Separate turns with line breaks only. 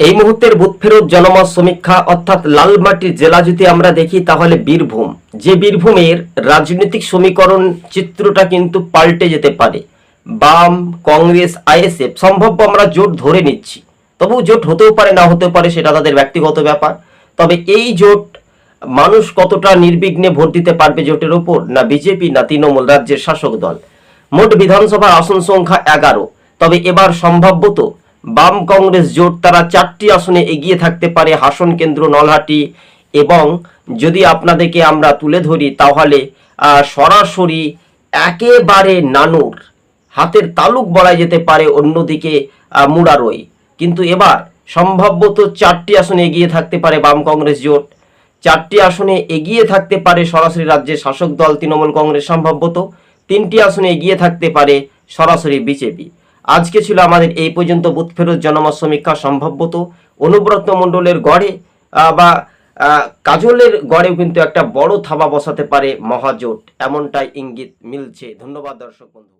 এই মুহূর্তের বুথ ফেরত জনমত সমীক্ষা অর্থাৎ লালমাটির জেলা যদি আমরা দেখি, তাহলে বীরভূম। যে বীরভূমের রাজনৈতিক সমীকরণ চিত্রটা কিন্তু পাল্টে যেতে পারে। বাম, কংগ্রেস, আইএসএফ, সম্ভাব্য আমরা জোট ধরে নিচ্ছি। তবু জোট হতেও পারে, না হতেও পারে, সেটা তাদের ব্যক্তিগত ব্যাপার। তবে এই জোট মানুষ কতটা নির্বিঘ্নে ভোট দিতে পারবে জোটের ওপর, না বিজেপি, না তৃণমূল রাজ্যের শাসক দল? মোট বিধানসভার আসন সংখ্যা এগারো। তবে এবার সম্ভাব্যত বাম কংগ্রেস জোট তারা চারটি আসনে এগিয়ে থাকতে পারে হাসন কেন্দ্র, নলহাটি এবং যদি আপনাদেরকে আমরা তুলে ধরি তাহলে সরাসরি একেবারে নানুর হাতের তালুক বলা যেতে পারে অন্যদিকে মুরারই কিন্তু এবার সম্ভাব্যত চারটি আসনে এগিয়ে থাকতে পারে বাম কংগ্রেস জোট। চারটি আসনে এগিয়ে থাকতে পারে সরাসরি রাজ্যের শাসক দল, তৃণমূল কংগ্রেস সম্ভবত তিনটি আসনে এগিয়ে থাকতে পারে সরাসরি বিজেপি। আজকে ছিল আমাদের এই পর্যন্ত বুথ ফেরত জনমত সমীক্ষা সম্ভবত অনুব্রত মণ্ডলের গড়ে বা কাজলের গড়েও কিন্তু একটা বড় থাবা বসাতে পারে মহাজোট। এমনটাই ইঙ্গিত মিলছে। ধন্যবাদ দর্শক বন্ধু।